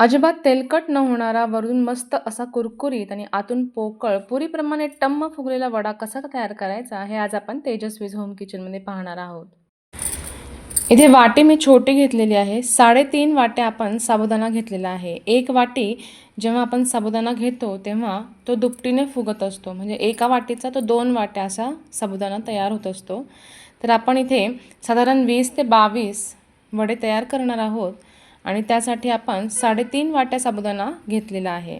अजिबात तेलकट न होणारा, वरून मस्त असा कुरकुरीत आणि आतून पोकळ, पुरीप्रमाणे टम्म फुगलेला वडा कसा तयार करायचा, हे आज आपण तेजस्वीज होम किचनमध्ये पाहणार आहोत. इथे वाटी मी छोटी घेतलेली आहे. साडेतीन वाट्या आपण साबुदाणा घेतलेला आहे. एक वाटी जेव्हा आपण साबुदाणा घेतो, तेव्हा तो दुपटीने फुगत असतो. म्हणजे एका वाटीचा तो दोन वाट्या असा साबुदाणा तयार होत असतो. तर आपण इथे साधारण वीस ते बावीस वडे तयार करणार आहोत आणि त्यासाठी आपण साडेतीन वाट्या साबुदाणा घेतलेला आहे.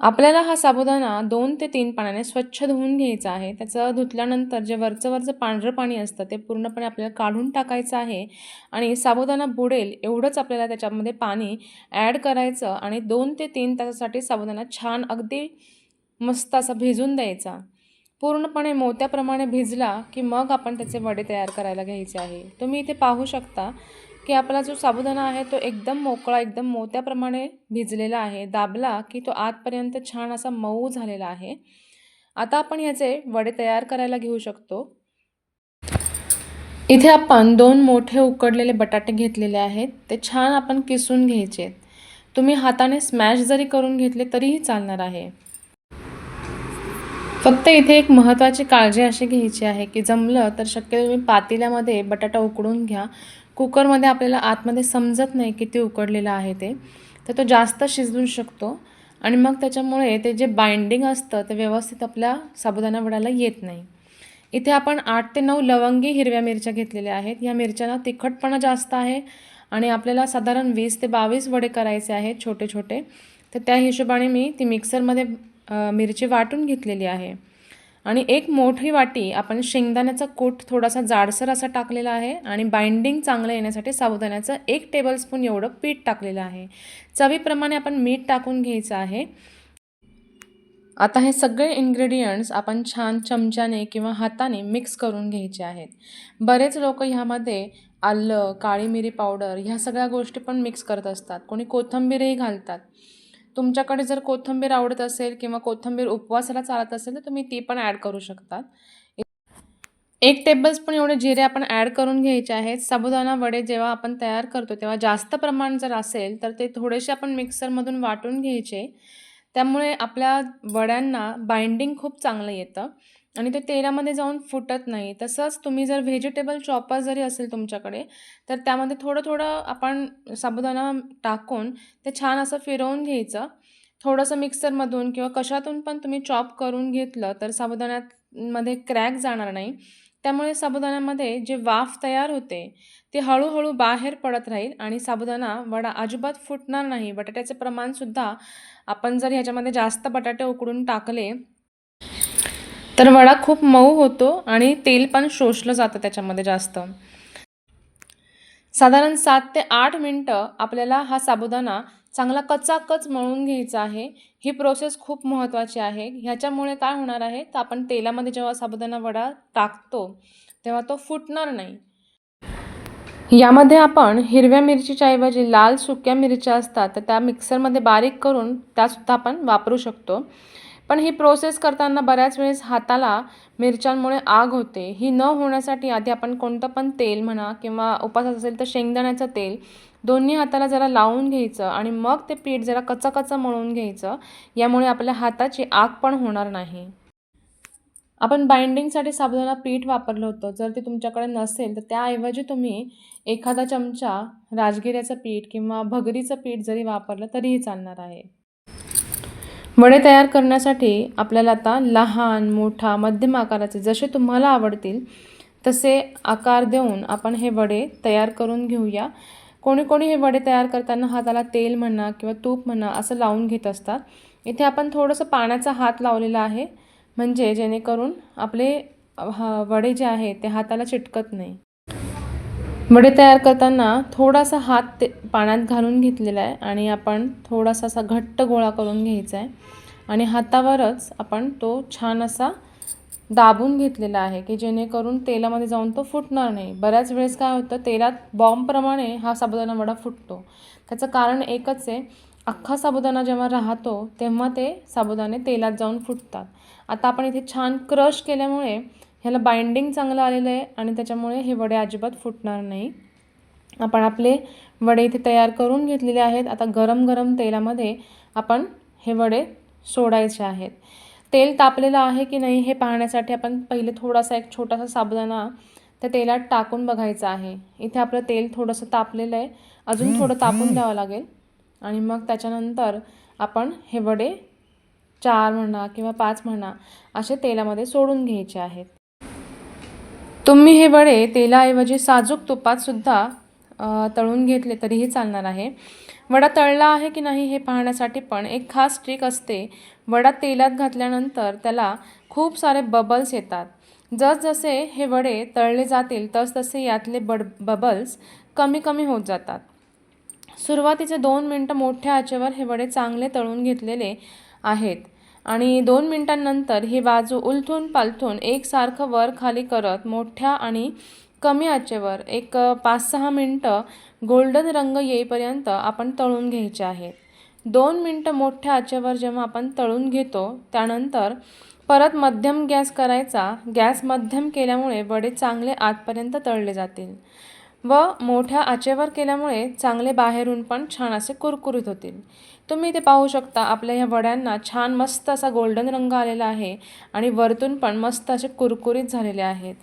आपल्याला हा साबुदाणा दोन ते तीन पाण्याने स्वच्छ धुवून घ्यायचा आहे. त्याचं धुतल्यानंतर जे वरचं वरचं पांढरं पाणी असतं ते पूर्णपणे आपल्याला काढून टाकायचं आहे आणि साबुदाणा बुडेल एवढंच आपल्याला त्याच्यामध्ये पाणी ॲड करायचं आणि दोन ते तीन तासासाठी साबुदाणा छान अगदी मस्त असा भिजून द्यायचा. पूर्णपणे मोत्याप्रमाणे भिजला की मग आपण त्याचे वडे तयार करायला घ्यायचे आहे. तुम्ही इथे पाहू शकता की आपला जो साबुदाणा आहे तो एकदम मोकळा, एकदम मोत्याप्रमाणे भिजलेला आहे. दाबला की तो आतपर्यंत छान असा मऊ झालेला आहे. आता आपण ह्याचे वडे तयार करायला घेऊ शकतो. इथे आपण दोन मोठे उकडलेले बटाटे घेतलेले आहेत. ते छान आपण किसून घ्यायचे. तुम्ही हाताने स्मॅश जरी करून घेतले तरीही चालणार आहे. फक्त इथे एक महत्त्वाची काळजी अशी घ्यायची आहे की जमलं तर शक्यतो तुम्ही पातेल्यामध्ये बटाटा उकडून घ्या. कुकरमध्ये आपल्याला आतमध्ये समजत नाही किती उकडलेलं आहे ते. तर तो जास्त शिजवू शकतो आणि मग त्याच्यामुळे ते जे बाइंडिंग असतं ते व्यवस्थित आपल्या साबुदाणा वडाला येत नाही. इथे आपण आठ ते नऊ लवंगी हिरव्या मिरच्या घेतलेल्या आहेत. ह्या मिरच्यांना तिखटपणा जास्त आहे आणि आपल्याला साधारण वीस ते बावीस वडे करायचे आहेत छोटे छोटे. तर त्या हिशोबाने मी ती मिक्सरमध्ये मिरची वाटून घेतलेली आहे. आणि एक मोठी वाटी आपण शेंगदाण्याचा कूट थोडासा जाडसर असा टाकलेला आहे आणि बाइंडिंग चांगलं येण्यासाठी साबुदाण्याचं एक टेबलस्पून एवढं पीठ टाकलेलं आहे. चवीप्रमाणे आपण मीठ टाकून घ्यायचं आहे. आता हे सगळे इन्ग्रेडियंट्स आपण छान चमच्याने किंवा हाताने मिक्स करून घ्यायचे आहेत. बरेच लोक ह्यामध्ये आलं, काळी मिरी पावडर ह्या सगळ्या गोष्टी पण मिक्स करत असतात. कोणी कोथिंबीरही घालतात. तुमच्याकडे जर कोथिंबीर आवडत असेल किंवा कोथिंबीर उपवासाला चालत असेल तर तुम्ही ती पण ॲड करू शकता. एक टेबलस्पून एवढे जिरे आपण ॲड करून घ्यायचे आहेत. साबुदाणा वडे जेव्हा आपण तयार करतो तेव्हा जास्त प्रमाण जर असेल तर ते थोडेसे आपण मिक्सरमधून वाटून घ्यायचे. त्यामुळे आपल्या वड्यांना बाइंडिंग खूप चांगलं येतं आणि ते तेलामध्ये जाऊन फुटत नाही. तसंच तुम्ही जर व्हेजिटेबल चॉपर जरी असेल तुमच्याकडे तर त्यामध्ये थोडं थोडं आपण साबुदाणा टाकून ते छान असं फिरवून घ्यायचं. थोडंसं मिक्सरमधून किंवा कशातून पण तुम्ही चॉप करून घेतलं तर साबुदाण्यामध्ये क्रॅक जाणार नाही. त्यामुळे साबुदाण्यामध्ये जे वाफ तयार होते ती हळूहळू बाहेर पडत राहील आणि साबुदाणा वडा अजिबात फुटणार नाही. बटाट्याचं प्रमाणसुद्धा आपण जर ह्याच्यामध्ये जास्त बटाटे उकडून टाकले तर वडा खूप मऊ होतो आणि तेल पण शोषलं जातं त्याच्यामध्ये जास्त. साधारण सात ते आठ मिनटं आपल्याला हा साबुदाणा चांगला कचाकच मळून घ्यायचा आहे. ही प्रोसेस खूप महत्त्वाची आहे. ह्याच्यामुळे काय होणार आहे तर आपण तेलामध्ये जेव्हा साबुदाणा वडा टाकतो तेव्हा तो फुटणार नाही. यामध्ये आपण हिरव्या मिरचीच्या ऐवजी लाल सुक्या मिरच्या असतात तर त्या मिक्सरमध्ये बारीक करून त्यासुद्धा आपण वापरू शकतो. पण ही प्रोसेस करताना बऱ्याच वेळेस हाताला मिरच्यांमुळे आग होते. ही न होण्यासाठी आधी आपण कोणतं पण तेल म्हणा किंवा उपासाचं असेल तर शेंगदाण्याचं तेल दोन्ही हाताला जरा लावून घ्यायचं आणि मग ते पीठ जरा कच्चं मळून घ्यायचं. यामुळे आपल्या हाताची आग पण होणार नाही. आपण बाइंडिंगसाठी साबुदाणा पीठ वापरलं होतं. जर ते तुमच्याकडे नसेल तर त्याऐवजी तुम्ही एखादा चमचा राजगिऱ्याचं पीठ किंवा भगरीचं पीठ जरी वापरलं तरीही चालणार आहे. वडे तयार करण्यासाठी आपल्याला आता लहान, मोठा, मध्यम आकाराचे जसे तुम्हाला आवडतील तसे आकार देऊन आपण हे वडे तयार करून घेऊया. कोणी कोणी हे वडे तयार करताना हाताला तेल म्हणा किंवा तूप म्हणा असं लावून घेत असतात. इथे आपण थोडंसं पाण्याचा हात लावलेला आहे म्हणजे जेणेकरून आपले वडे जे आहे ते हाताला चिटकत नाही. वडे तयार करताना थोडासा हात ते पाण्यात घालून घेतलेला आहे आणि आपण थोडासा असा घट्ट गोळा करून घ्यायचा आहे आणि हातावरच आपण तो छान असा दाबून घेतलेला आहे की जेणेकरून तेलामध्ये जाऊन तो फुटणार नाही. बऱ्याच वेळेस काय होतं तेलात बॉम्बप्रमाणे हा साबुदाणा वडा फुटतो. त्याचं कारण एकच आहे अख्खा साबुदाणा जेव्हा राहतो तेव्हा ते साबुदाणे तेलात जाऊन फुटतात. आता आपण इथे छान क्रश केल्यामुळे ह्याला बाइंडिंग चांगलं आलेलं आहे आणि त्याच्यामुळे हे वडे अजिबात फुटणार नाही. आपण आपले वडे इथे तयार करून घेतलेले आहेत. आता गरम गरम तेलामध्ये आपण हे वडे सोडायचे आहेत. तेल तापलेलं आहे की नाही हे पाहण्यासाठी आपण पहिले थोडासा एक छोटासा साबुदाणा त्या तेलात टाकून बघायचं आहे. इथे आपलं तेल थोडंसं तापलेलं आहे. अजून थोडं तापून द्यावं लागेल. आणि मग त्याच्यानंतर आपण हे वडे चार म्हणा किंवा पाच म्हणा असे तेलामध्ये सोडून घ्यायचे आहेत. तुम्ही हे वडे तेलाऐवजी साजूक तुपातसुद्धा तळून घेतले तरीही चालणार आहे. वडा तळला आहे की नाही हे पाहण्यासाठी पण एक खास ट्रिक असते. वडा तेलात घातल्यानंतर त्याला खूप सारे बबल्स येतात. जसजसे हे वडे तळले जातील तसतसे यातले बड बबल्स कमी कमी होत जातात. सुरुवातीचे दोन मिनटं मोठ्या आचेवर हे वडे चांगले तळून घेतलेले आहेत. आणि दोन मिनटांनंतर ही बाजू उलथून पालथून एकसारखं वर खाली करत मोठ्या आणि कमी आचेवर एक पाच सहा मिनटं गोल्डन रंग येईपर्यंत आपण तळून घ्यायचे आहेत. दोन मिनटं मोठ्या आचेवर जेव्हा आपण तळून घेतो त्यानंतर परत मध्यम गॅस करायचा. गॅस मध्यम केल्यामुळे वडे चांगले आतपर्यंत तळले जातील. व मोठ्या आचेवर केल्यामुळे चांगले बाहेरून पण छान असे कुरकुरीत होतील. तुम्ही इथे पाहू शकता आपल्या ह्या वड्यांना छान मस्त असा गोल्डन रंग आलेला आहे आणि वरतून पण मस्त असे कुरकुरीत झालेले आहेत.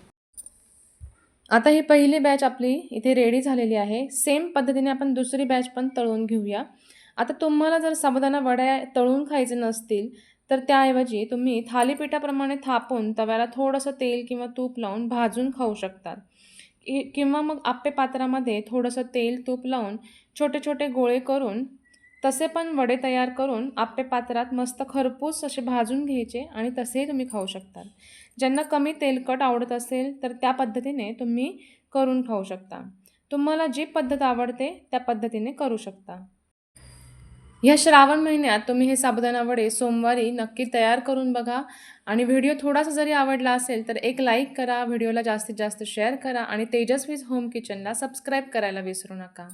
आता ही पहिली बॅच आपली इथे रेडी झालेली आहे. सेम पद्धतीने आपण दुसरी बॅच पण तळून घेऊया. आता तुम्हाला जर साबुदाणा वड्या तळून खायचे नसतील तर त्याऐवजी तुम्ही थालीपीठाप्रमाणे थापून तव्याला थोडंसं तेल किंवा तूप लावून भाजून खाऊ शकतात. कि किंवा मग आप्पे पात्रामध्ये थोडंसं तेल तूप लावून छोटे छोटे गोळे करून तसे पण वडे तयार करून आप्पे पात्रात मस्त खरपूस असे भाजून घ्यायचे आणि तसेही तुम्ही खाऊ शकता. ज्यांना कमी तेलकट आवडत असेल तर त्या पद्धतीने तुम्ही करून खाऊ शकता. तुम्हाला जी पद्धत आवडते त्या पद्धतीने करू शकता. ह्या श्रावण महिन्यात तुम्ही हे साबुदाणा वडे सोमवारी नक्की तयार करून बघा. आणि व्हिडिओ थोडासा जरी आवडला असेल तर एक लाईक करा व्हिडिओला जास्तीत जास्त शेअर करा आणि तेजस्वीज होम किचनला सबस्क्राईब करायला विसरू नका.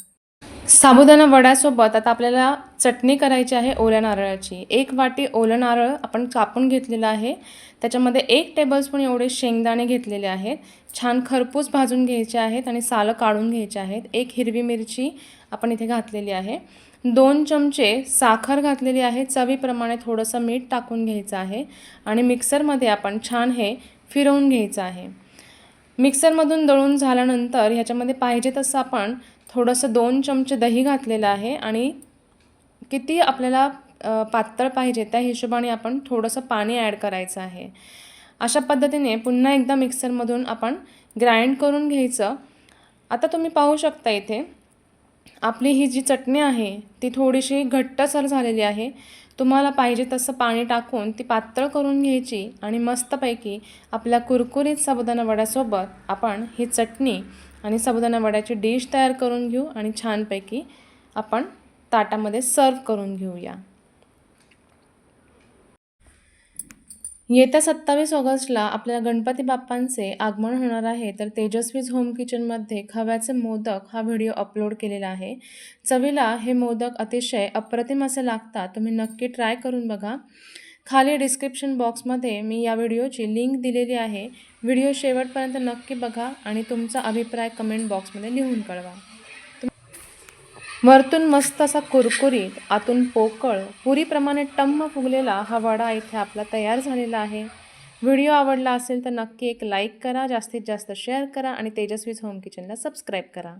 साबुदाणा वड्यासोबत आता आपल्याला चटणी करायची आहे ओल्या नारळाची. एक वाटी ओलं नारळ आपण कापून घेतलेलं आहे. त्याच्यामध्ये एक टेबलस्पून एवढे शेंगदाणे घेतलेले आहेत. छान खरपूस भाजून घ्यायचे आहेत आणि सालं काढून घ्यायचे आहेत. एक हिरवी मिरची आपण इथे घातलेली आहे. दोन चमचे साखर घातलेली आहे. चवीप्रमाणे थोडंसं मीठ टाकून घ्यायचं आहे आणि मिक्सरमध्ये आपण छान हे फिरवून घ्यायचं आहे. मिक्सरमधून दळून झाल्यानंतर ह्याच्यामध्ये पाहिजे तसं आपण थोडंसं दोन चमचे दही घातलेलं आहे आणि किती आपल्याला पातळ पाहिजे त्या हिशोबाने आपण थोडंसं पाणी ॲड करायचं आहे. अशा पद्धतीने पुन्हा एकदा मिक्सरमधून आपण ग्राइंड करून घ्यायचं. आता तुम्ही पाहू शकता इथे आपली ही जी चटणी आहे ती थोडीशी घट्टसर झालेली आहे. तुम्हाला पाहिजे तसं पाणी टाकून ती पातळ करून घ्यायची आणि मस्तपैकी आपल्या कुरकुरीत साबुदाणा वड्यासोबत आपण ही चटणी आणि साबुदाणा वड्याची डिश तयार करून घेऊ आणि छानपैकी आपण ताटामध्ये सर्व करून घेऊया. येत्या सत्तावीस ऑगस्टला आपल्या गणपती बाप्पांचे आगमन होणार आहे तर तेजस्वीज होम किचनमध्ये खव्याचे मोदक हा व्हिडिओ अपलोड केलेला आहे. चवीला हे मोदक अतिशय अप्रतिम असे लागतात तुम्ही नक्की ट्राय करून बघा. खाली डिस्क्रिप्शन बॉक्समध्ये मी या व्हिडिओची लिंक दिलेली आहे. व्हिडिओ शेवटपर्यंत नक्की बघा आणि तुमचा अभिप्राय कमेंट बॉक्समध्ये लिहून कळवा. वरतून मस्त असा कुरकुरीत आतून पोकळ पुरीप्रमाणे टम्म फुगलेला हा वडा इथे आपला तयार झालेला आहे. व्हिडिओ आवडला असेल तर नक्की एक लाईक करा जास्तीत जास्त शेअर करा आणि तेजस्वीज होम किचनला सबस्क्राईब करा.